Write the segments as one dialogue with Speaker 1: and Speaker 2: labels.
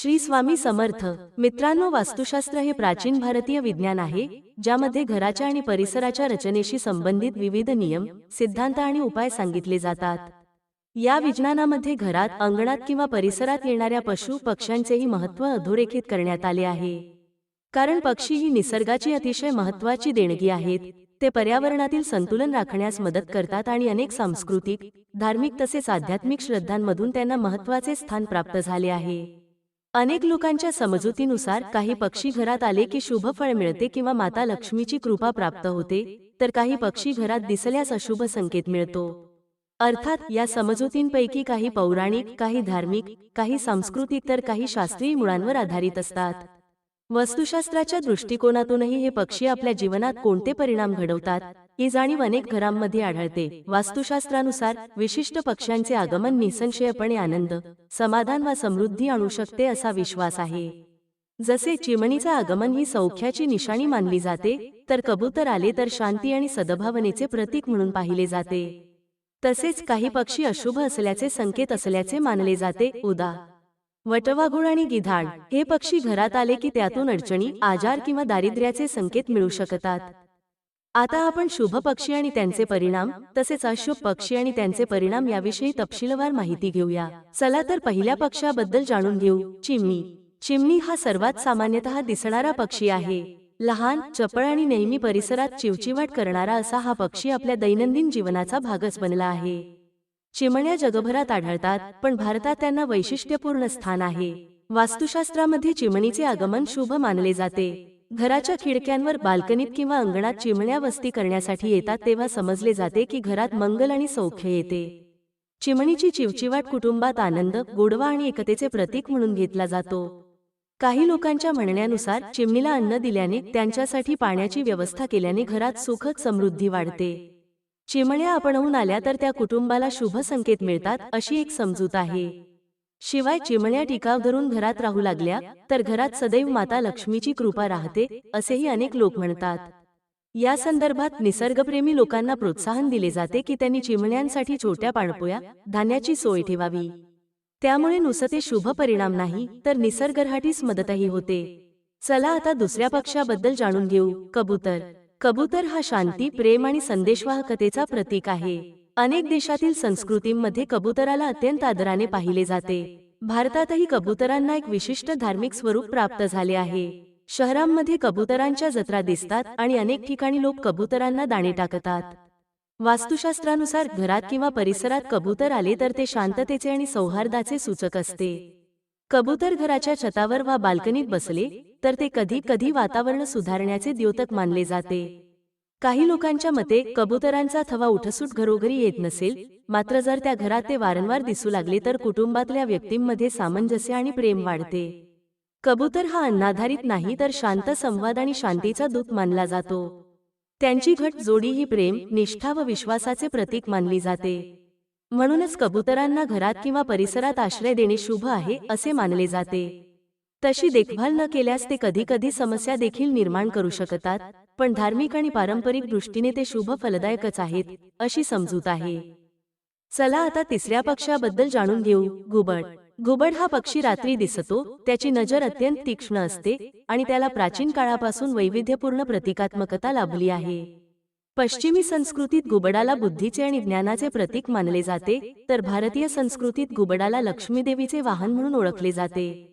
Speaker 1: श्री स्वामी समर्थ. मित्रांनो वास्तुशास्त्र हे प्राचीन भारतीय विज्ञान आहे ज्यामध्ये घराच्या आणि परिसराच्या रचनेशी संबंधित विविध नियम सिद्धांत आणि उपाय सांगितले जातात. या विज्ञानामध्ये घरात अंगणात किंवा परिसरात येणाऱ्या पशु पक्ष्यांचेही महत्त्व अधोरेखित करण्यात आले आहे. कारण पक्षी ही निसर्गाची अतिशय महत्त्वाची देणगी आहेत ते पर्यावरणातील संतुलन राखण्यास मदत करतात आणि अनेक सांस्कृतिक धार्मिक तसेच आध्यात्मिक श्रद्धांमधून त्यांना महत्त्वाचे स्थान प्राप्त झाले आहे. अनेक लोकांच्या समजुतीनुसार काही पक्षी घरात आले की शुभ फळ मिळते किंवा माता लक्ष्मीची कृपा प्राप्त होते तर काही पक्षी घरात दिसल्यास अशुभ संकेत मिळतो. अर्थात या समजुतींपैकी काही पौराणिक काही धार्मिक काही सांस्कृतिक तर काही शास्त्रीय मुळांवर आधारित असतात. वस्तुशास्त्राच्या दृष्टिकोनातूनही हे पक्षी आपल्या जीवनात कोणते परिणाम घडवतात? ही जाणीव अनेक घरांमध्ये आढळते. वास्तुशास्त्रानुसार विशिष्ट पक्ष्यांचे आगमन निसंशयपणे आनंद समाधान वा समृद्धी आणू शकते असा विश्वास आहे. जसे चिमणीचं आगमन ही सौख्याची निशाणी मानली जाते तर कबूतर आले तर शांती आणि सद्भावनेचे प्रतीक म्हणून पाहिले जाते. तसेच काही पक्षी अशुभ असल्याचे संकेत असल्याचे मानले जाते. उदा. वटवाघूळ आणि गिधाड हे पक्षी घरात आले की त्यातून अडचणी आजार किंवा दारिद्र्याचे संकेत मिळू शकतात. आता आपण शुभ पक्षी आणि त्यांचे परिणाम तसेच अशुभ पक्षी आणि त्यांचे परिणाम याविषयी तपशीलवार माहिती घेऊया. चला तर पहिल्या पक्षाबद्दल जाणून घेऊ. चिमणी. चिमणी हा सर्वात सामान्यतः दिसणारा पक्षी आहे. लहान चपळ आणि नेहमी परिसरात चिवचिवाट करणारा असा हा पक्षी आपल्या दैनंदिन जीवनाचा भागच बनला आहे. चिमण्या जगभरात आढळतात पण भारतात त्यांना वैशिष्ट्यपूर्ण स्थान आहे. वास्तुशास्त्रामध्ये चिमणीचे आगमन शुभ मानले जाते. घराच्या खिडक्यांवर बाल्कनीत किंवा अंगणात चिमण्या वस्ती करण्यासाठी येतात तेव्हा समजले जाते की घरात मंगल आणि सौख्य येते. चिमणीची चिवचिवाट कुटुंबात आनंद गोडवा आणि एकतेचे प्रतीक म्हणून घेतला जातो. काही लोकांच्या म्हणण्यानुसार चिमणीला अन्न दिल्याने त्यांच्यासाठी पाण्याची व्यवस्था केल्याने घरात सुखद समृद्धी वाढते. चिमण्या आपणहून आल्या तर त्या कुटुंबाला शुभ संकेत मिळतात अशी एक समजूत आहे. शिवाय चिमण्या टिकाव धरून घरात राहू लागल्या तर घरात सदैव माता लक्ष्मीची कृपा राहते असेही अनेक लोक म्हणतात. या संदर्भात निसर्गप्रेमी लोकांना प्रोत्साहन दिले जाते की त्यांनी चिमण्यांसाठी छोट्या पाणपोया धान्याची सोय ठेवावी. त्यामुळे नुसते शुभ परिणाम नाही तर निसर्गरहाटीस मदतही होते. चला आता दुसऱ्या पक्षाबद्दल जाणून घेऊ. कबूतर. कबूतर हा शांती प्रेम आणि संदेशवाहकतेचा प्रतीक आहे. अनेक देशातील संस्कृतींमध्ये कबुतराला अत्यंत आदराने पाहिले जाते. भारतातही कबुतरांना एक विशिष्ट धार्मिक स्वरूप प्राप्त झाले आहे. शहरांमध्ये कबुतरांच्या जत्रा दिसतात आणि अनेक ठिकाणी लोक कबुतरांना दाणे टाकतात. वास्तुशास्त्रानुसार घरात किंवा परिसरात कबूतर आले तर ते शांततेचे आणि सौहार्दाचे सूचक असते. कबूतर घराच्या छतावर वा बाल्कनीत बसले तर ते कधी कधी वातावरण सुधारण्याचे द्योतक मानले जाते. काही लोकांच्या मते कबुतरांचा थवा उठसूट घरोघरी येत नसेल मात्र जर त्या घरात ते वारंवार दिसू लागले तर कुटुंबातल्या व्यक्तींमध्ये सामंजस्य आणि प्रेम वाढते. कबूतर हा अन्नाधारित नाही तर शांत संवाद आणि शांतीचा दूत मानला जातो. त्यांची घट जोडी ही प्रेम निष्ठा व विश्वासाचे प्रतीक मानली जाते. म्हणूनच कबुतरांना घरात किंवा परिसरात आश्रय देणे शुभ आहे असे मानले जाते. तशी देखभाल न केल्यास ते कधी कधी समस्या देखील निर्माण करू शकतात. पण धार्मिक आणि पारंपरिक दृष्टीने ते शुभ फलदायकच आहेत अशी समजूत आहे. चला आता तिसऱ्या पक्षाबद्दल जाणून घेऊ घुबड घुबड हा पक्षी रात्री दिसतो त्याची नजर अत्यंत तीक्ष्ण असते आणि त्याला प्राचीन काळापासून वैविध्यपूर्ण प्रतिकात्मकता लाभली आहे. पश्चिमी संस्कृतीत गुबडाला बुद्धीचे आणि ज्ञानाचे प्रतीक मानले जाते तर भारतीय संस्कृतीत गुबडाला लक्ष्मीदेवीचे वाहन म्हणून ओळखले जाते.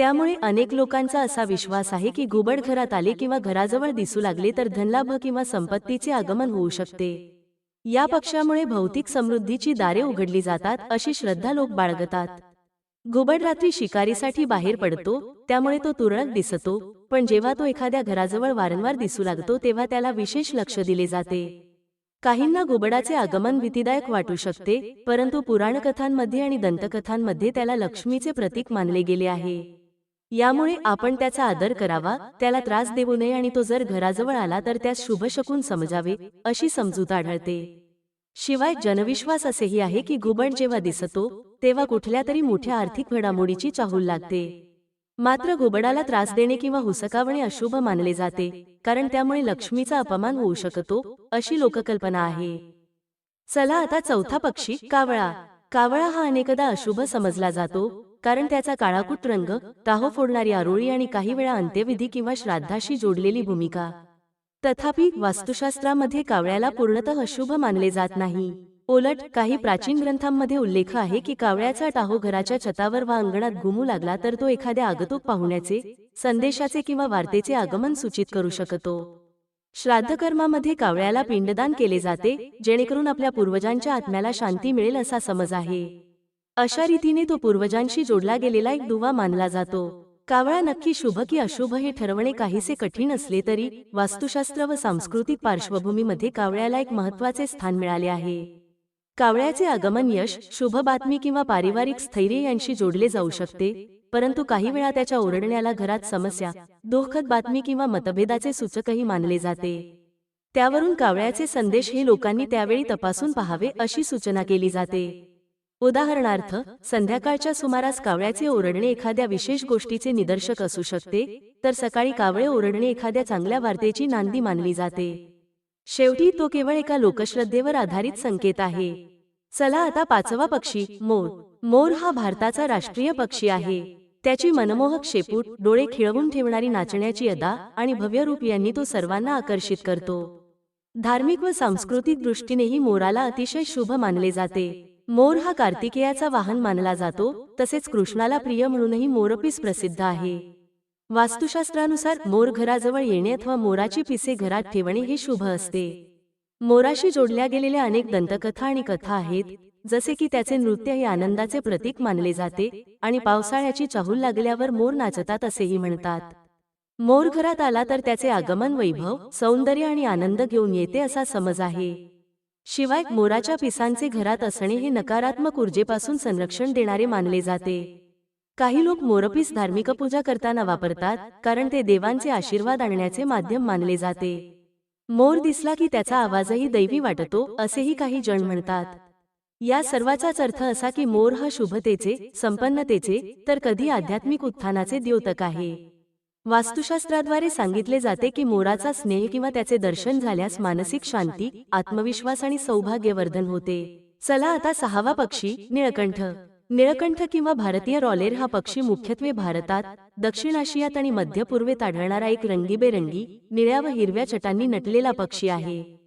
Speaker 1: त्यामुळे अनेक लोकांचा असा विश्वास आहे की घुबड घरात आले किंवा घराजवळ दिसू लागले तर धनलाभ किंवा संपत्तीचे आगमन होऊ शकते. या पक्षामुळे भौतिक समृद्धीची दारे उघडली जातात अशी श्रद्धा लोक बाळगतात. घुबड रात्री शिकारीसाठी बाहेर पडतो त्यामुळे तो तुरळक दिसतो पण जेव्हा तो एखाद्या घराजवळ वारंवार दिसू लागतो तेव्हा त्याला विशेष लक्ष दिले जाते. काहींना घुबडाचे आगमन भीतीदायक वाटू शकते परंतु पुराणकथांमध्ये आणि दंतकथांमध्ये त्याला लक्ष्मीचे प्रतीक मानले गेले आहे. यामुळे आपण त्याचा आदर करावा त्याला त्रास देऊ नये आणि तो जर घराजवळ आला तर त्यास शुभ शकून समजावे अशी समजूत आढळते. शिवाय जनविश्वास असेही आहे की घुबड जेव्हा दिसतो तेव्हा कुठल्या तरी मोठ्या आर्थिक घडामोडीची चाहूल लागते. मात्र घुबडाला त्रास देणे किंवा हुसकावणे अशुभ मानले जाते कारण त्यामुळे लक्ष्मीचा अपमान होऊ शकतो अशी लोककल्पना आहे. चला आता चौथा पक्षी कावळा. कावळा हा अनेकदा अशुभ समजला जातो कारण त्याचा काळाकूट रंग टाहो फोडणारी आरोळी आणि काही वेळा अंत्यविधी किंवा श्राद्धाशी जोडलेली भूमिका. तथापि वास्तुशास्त्रामध्ये कावळ्याला पूर्णतः अशुभ मानले जात नाही. उलट काही प्राचीन ग्रंथांमध्ये उल्लेख आहे की कावळ्याचा टाहो घराच्या छतावर वा अंगणात घुमू लागला तर तो एखाद्या आगतोक पाहुण्याचे संदेशाचे किंवा वार्तेचे आगमन सूचित करू शकतो. श्राद्धकर्मामध्ये कावळ्याला पिंडदान केले जाते जेणेकरून आपल्या पूर्वजांच्या आत्म्याला शांती मिळेल असा समज आहे. अशा रीतीने तो पूर्वजांशी जोडला गेलेला एक दुवा मानला जातो. कावळा नक्की शुभ की अशुभ हे ठरवणे काहीसे कठीण असले तरी वास्तुशास्त्र व सांस्कृतिक पार्श्वभूमीमध्ये कावळ्याला एक महत्त्वाचे स्थान मिळाले आहे. कावळ्याचे आगमन यश शुभ बातमी किंवा पारिवारिक स्थैर्य यांशी जोडले जाऊ शकते परंतु काही वेळा त्याच्या ओरडण्याला घरात समस्या दोखद बातमी किंवा मतभेदाचे सूचकही मानले जाते. त्यावरून कावळ्याचे संदेश हे लोकांनी त्यावेळी तपासून पहावे अशी सूचना केली जाते. उदाहरणार्थ संध्याकाळच्या सुमारास कावळ्याचे ओरडणे एखाद्या विशेष गोष्टीचे निदर्शक असू शकते तर सकाळी कावळे ओरडणे एखाद्या चांगल्या वार्तेची नांदी मानली जाते. शेवटी तो केवळ एका लोकश्रद्धेवर आधारित संकेत आहे. चला आता पाचवा पक्षी मोर. मोर हा भारताचा राष्ट्रीय पक्षी आहे. त्याची मनमोहक शेपूट डोळे खिळवून ठेवणारी नाचण्याची अदा आणि भव्य रूप यांनी तो सर्वांना आकर्षित करतो. धार्मिक व सांस्कृतिक दृष्टीनेही मोराला अतिशय शुभ मानले जाते. मोर हा कार्तिकेयाचा वाहन मानला जातो तसेच कृष्णाला प्रिय म्हणूनही मोरपीस प्रसिद्ध आहे. वास्तुशास्त्रानुसार मोर घराजवळ येणे अथवा मोराची पिसे घरात ठेवणे हे शुभ असते. मोराशी जोडल्या गेलेल्या अनेक दंतकथा आणि कथा आहेत जसे की त्याचे नृत्य हे आनंदाचे प्रतीक मानले जाते आणि पावसाळ्याची चाहूल लागल्यावर मोर नाचतात असेही म्हणतात. मोर घरात आला तर त्याचे आगमन वैभव सौंदर्य आणि आनंद घेऊन येते असा समज आहे. शिवाय मोराच्या पिसांचे घरात असणे हे नकारात्मक ऊर्जेपासून संरक्षण देणारे मानले जाते. काही लोक मोरपीस धार्मिक पूजा करताना वापरतात कारण ते देवांचे आशीर्वाद आणण्याचे माध्यम मानले जाते. मोर दिसला की त्याचा आवाजही दैवी वाटतो असेही काही जण म्हणतात. या सर्वाचाच अर्थ असा की मोर हा शुभतेचे संपन्नतेचे तर कधी आध्यात्मिक उत्थानाचे द्योतक आहे. वास्तुशास्त्राद्वारे सांगितले जाते की मोराचा स्नेह किंवा त्याचे दर्शन झाल्यास मानसिक शांती आत्मविश्वास आणि सौभाग्यवर्धन होते. चला आता सहावा पक्षी निळकंठ. निळकंठ किंवा भारतीय रॉलेर हा पक्षी मुख्यत्वे भारतात दक्षिण आशियात आणि मध्य पूर्वेत आढळणारा एक रंगीबेरंगी निळ्या व हिरव्या चटांनी नटलेला पक्षी आहे.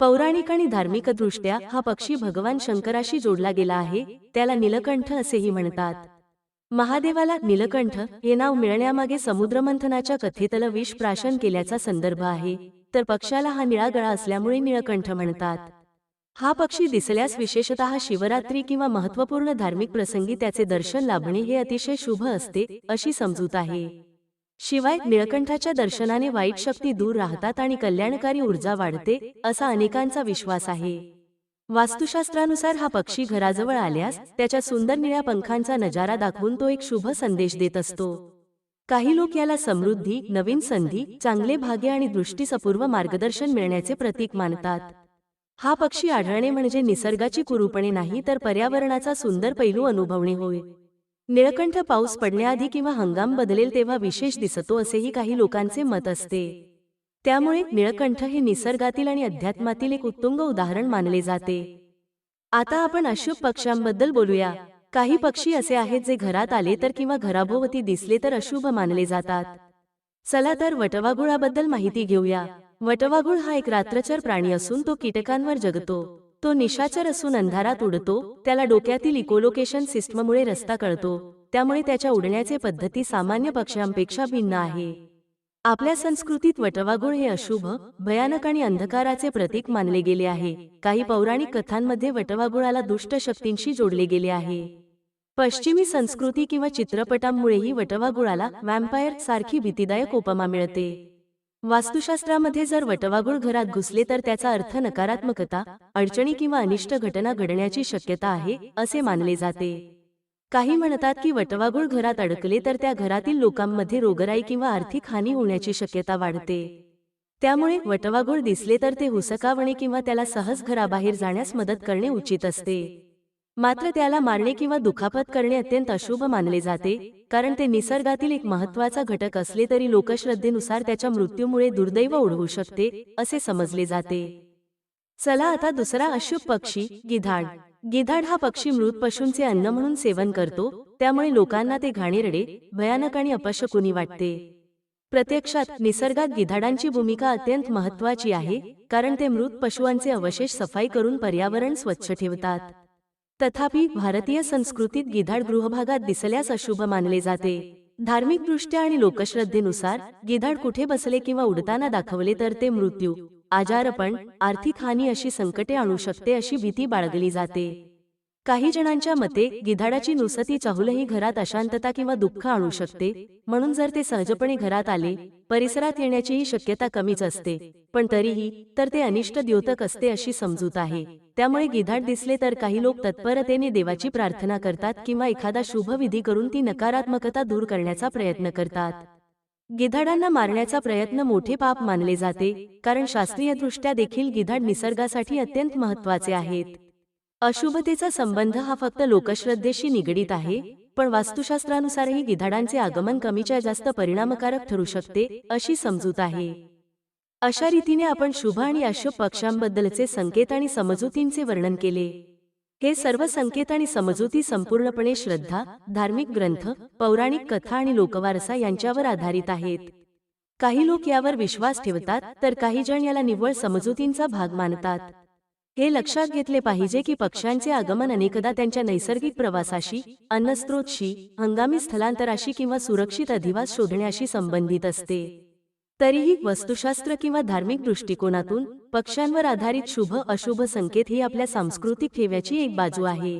Speaker 1: पौराणिक आणि धार्मिक दृष्ट्या हा पक्षी भगवान शंकराशी जोडला गेला आहे त्याला नीलकंठ असेही म्हणतात. महादेवाला नीलकंठ हे नाव मिळण्यामागे समुद्रमंथनाच्या कथेतलं विष प्राशन केल्याचा संदर्भ आहे तर पक्षाला हा निळा गळा असल्यामुळे निळकंठ म्हणतात. हा पक्षी दिसल्यास विशेषतः शिवरात्री किंवा महत्त्वपूर्ण धार्मिक प्रसंगी त्याचे दर्शन लाभणे हे अतिशय शुभ असते अशी समजूत आहे. शिवाय निळकंठाच्या दर्शनाने वाईट शक्ती दूर राहतात आणि कल्याणकारी ऊर्जा वाढते असा अनेकांचा विश्वास आहे. वास्तुशास्त्रानुसार हा पक्षी घराजवळ आल्यास त्याच्या सुंदर निळ्या पंखांचा नजारा दाखवून तो एक शुभ संदेश देत असतो. काही लोक याला समृद्धी नवीन संधी चांगले भाग्य आणि दृष्टीसपूर्व मार्गदर्शन मिळण्याचे प्रतीक मानतात. हा पक्षी आढळणे म्हणजे निसर्गाची कुरूपणे नाही तर पर्यावरणाचा सुंदर पैलू अनुभवणे होय. निळकंठ पाऊस पडण्याआधी किंवा हंगाम बदलेल तेव्हा विशेष दिसतो असेही काही लोकांचे मत असते. त्यामुळे निळकंठ हे निसर्गातील आणि अध्यात्मातील एक उत्तुंग उदाहरण मानले जाते. आता आपण अशुभ पक्ष्यांबद्दल बोलूया. काही पक्षी असे आहेत जे घरात आले तर किंवा घराभोवती दिसले तर अशुभ मानले जातात. चला तर वटवाघुळाबद्दल माहिती घेऊया. वटवाघुळ हा एक रात्रचर प्राणी असून तो कीटकांवर जगतो. तो निशाचर असून अंधारात उडतो त्याला डोक्यातील इकोलोकेशन सिस्टममुळे रस्ता कळतो त्यामुळे त्याच्या उडण्याचे पद्धती सामान्य पक्ष्यांपेक्षा भिन्न आहे. आपल्या संस्कृतीत वटवाघूळ हे अशुभ भयानक आणि अंधकाराचे प्रतीक मानले गेले आहे. काही पौराणिक कथांमध्ये वटवाघुळाला दुष्ट शक्तींशी जोडले गेले आहे. पश्चिमी संस्कृती किंवा चित्रपटांमुळेही वटवाघुळाला व्हॅम्पायर सारखी भीतीदायक उपमा मिळते. वास्तुशास्त्रामध्ये जर वटवाघूळ घरात घुसले तर त्याचा अर्थ नकारात्मकता अडचणी किंवा अनिष्ट घटना घडण्याची शक्यता आहे असे मानले जाते. काही म्हणतात की वटवाघूळ घरात अडकले तर त्या घरातील लोकांमध्ये रोगराई किंवा आर्थिक हानी होण्याची शक्यता वाढते. त्यामुळे वटवाघूळ दिसले तर ते हुसकावणे किंवा त्याला सहज घराबाहेर जाण्यास मदत करणे उचित असते. मात्र त्याला मारणे किंवा दुखापत करणे अत्यंत अशुभ मानले जाते कारण ते निसर्गातील एक महत्त्वाचा घटक असले तरी लोकश्रद्धेनुसार त्याच्या मृत्यूमुळे दुर्दैव ओढवू शकते असे समजले जाते. चला आता दुसरा अशुभ पक्षी गिधाड. गिधाड हा पक्षी मृत पशूंचे अन्न म्हणून सेवन करतो त्यामुळे लोकांना ते घाणेरडे भयानक आणि अपशकुनी वाटते. प्रत्यक्षात निसर्गात गिधाडांची भूमिका अत्यंत महत्वाची आहे कारण ते मृत पशुवांचे अवशेष सफाई करून पर्यावरण स्वच्छ ठेवतात. तथापि भारतीय संस्कृतीत गिधाड गृहभागात दिसल्यास अशुभ मानले जाते. धार्मिकदृष्ट्या आणि लोकश्रद्धेनुसार गिधाड कुठे बसले किंवा उडताना दाखवले तर ते मृत्यू आजारपण आर्थिक हानी अशी संकटे आणू शकते अशी भीती बाळगली जाते. काही जणांच्या मते गिधाडाची नुसती चाहूलही घरात अशांतता किंवा दुःख आणू शकते. म्हणून जर ते सहजपणे घरात आले परिसरात येण्याचीही शक्यता कमीच असते. पण तरीही तर ते अनिष्ट द्योतक असते अशी समजूत आहे. त्यामुळे गिधाड दिसले तर काही लोक तत्परतेने देवाची प्रार्थना करतात किंवा एखादा शुभ विधी करून ती नकारात्मकता दूर करण्याचा प्रयत्न करतात. गिधाडांना मारण्याचा प्रयत्न मोठे पाप मानले जाते कारण शास्त्रीयदृष्ट्या देखील गिधाड निसर्गासाठी अत्यंत महत्त्वाचे आहेत. अशुभतेचा संबंध हा फक्त लोकश्रद्धेशी निगडीत आहे पण वास्तुशास्त्रानुसारही गिधाडांचे आगमन कमीच्या जास्त परिणामकारक ठरू शकते अशी समजूत आहे. अशा रीतीने आपण शुभ आणि अशुभ पक्षांबद्दलचे संकेत आणि समजुतींचे वर्णन केले. हे सर्व संकेत आणि समजुती संपूर्णपणे श्रद्धा धार्मिक ग्रंथ पौराणिक कथा आणि लोकवारसा यांच्यावर आधारित आहेत. काही लोक यावर विश्वास ठेवतात तर काही जण याला निव्वळ समजुतींचा भाग मानतात. हे लक्षात घेतले पाहिजे की पक्ष्यांचे आगमन अनेकदा त्यांच्या नैसर्गिक प्रवासाशी अन्नस्त्रोतशी हंगामी स्थलांतराशी किंवा सुरक्षित अधिवास शोधण्याशी संबंधित असते. तरीही वस्तुशास्त्र किंवा धार्मिक दृष्टिकोनातून पक्ष्यांवर आधारित शुभ अशुभ संकेत ही आपल्या सांस्कृतिक ठेव्याची एक बाजू आहे.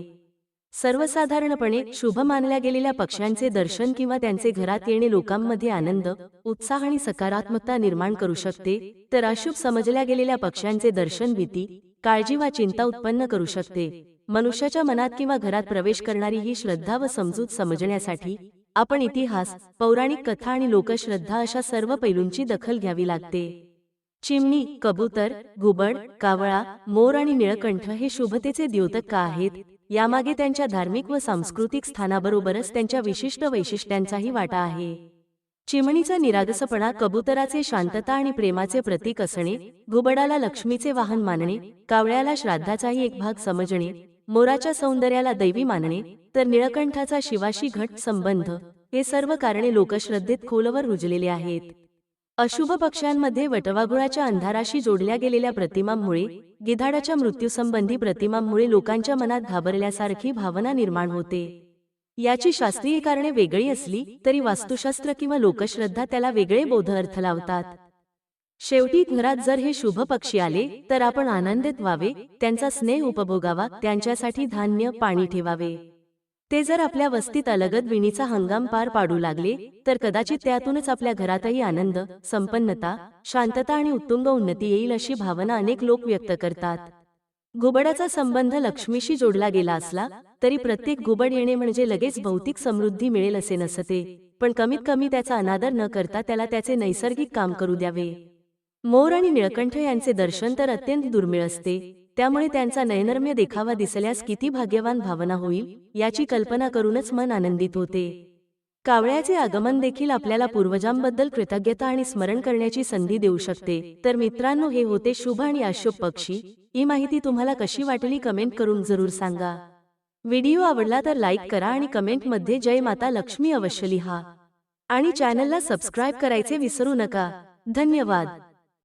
Speaker 1: सर्वसाधारणपणे शुभ मानल्या गेलेल्या पक्ष्यांचे दर्शन किंवा त्यांचे घरात येणे लोकांमध्ये आनंद उत्साह आणि सकारात्मकता निर्माण करू शकते तर अशुभ समजल्या गेलेल्या पक्ष्यांचे दर्शन भीती काळजी वा चिंता उत्पन्न करू शकते. मनुष्याच्या मनात किंवा घरात प्रवेश करणारी ही श्रद्धा व समजूत समजण्यासाठी आपण इतिहास पौराणिक कथा आणि लोकश्रद्धा अशा सर्व पैलूंची दखल घ्यावी लागते. चिमणी कबूतर घुबड कावळा मोर आणि निळकंठ हे शुभतेचे द्योतक का आहेत? यामागे त्यांच्या धार्मिक व सांस्कृतिक स्थानाबरोबरच त्यांच्या विशिष्ट वैशिष्ट्यांचाही वाटा आहे. चिमणीचा निरागसपणा कबुतराचे शांतता आणि प्रेमाचे प्रतीक असणे घुबडाला लक्ष्मीचे वाहन मानणे कावळ्याला श्राद्धाचाही एक भाग समजणे मोराच्या सौंदर्याला दैवी मानणे तर निळकंठाचा शिवाशी घट संबंध हे सर्व कारणे लोकश्रद्धेत खोलवर रुजलेले आहेत. अशुभ पक्षांमध्ये वटवाघुळाच्या अंधाराशी जोडल्या गेलेल्या प्रतिमांमुळे गिधाडाच्या मृत्यूसंबंधी प्रतिमांमुळे लोकांच्या मनात घाबरल्यासारखी भावना निर्माण होते. याची शास्त्रीय कारणे वेगळी असली तरी वास्तुशास्त्र किंवा लोकश्रद्धा त्याला वेगळे बोध अर्थ लावतात. शेवटी घरात जर हे शुभ पक्षी आले तर आपण आनंदित व्हावे त्यांचा स्नेह उपभोगावा त्यांच्यासाठी धान्य पाणी ठेवावे. ते जर आपल्या वस्तीत अलगद विणीचा हंगाम पार पाडू लागले तर कदाचित त्यातूनच आपल्या घरातही आनंद संपन्नता शांतता आणि उत्तुंग उन्नती येईल अशी भावना अनेक लोक व्यक्त करतात. घुबडाचा संबंध लक्ष्मीशी जोडला गेला असला तरी प्रत्येक घुबड येणे म्हणजे लगेच भौतिक समृद्धी मिळेल असे नसते. पण कमीत कमी त्याचा अनादर न करता त्याला त्याचे नैसर्गिक काम करू द्यावे. मोर आणि निळकंठ यांचे दर्शन तर अत्यंत दुर्मिळ असते. त्यामुळे त्यांचा नयनर्म्य देखावा दिसल्यास किती भाग्यवान भावना होईल याची कल्पना करूनच मन आनंदित होते. कावळ्याचे आगमन देखील आपल्याला पूर्वजांबद्दल कृतज्ञता आणि स्मरण करण्याची संधी देऊ शकते. तर मित्रांनो हे होते शुभ आणि अशुभ पक्षी. ही माहिती तुम्हाला कशी वाटली कमेंट करून जरूर सांगा. व्हिडिओ आवडला तर लाईक करा आणि कमेंटमध्ये जय माता लक्ष्मी अवश्य लिहा. आणि चॅनलला सबस्क्राईब करायचे विसरू नका. धन्यवाद.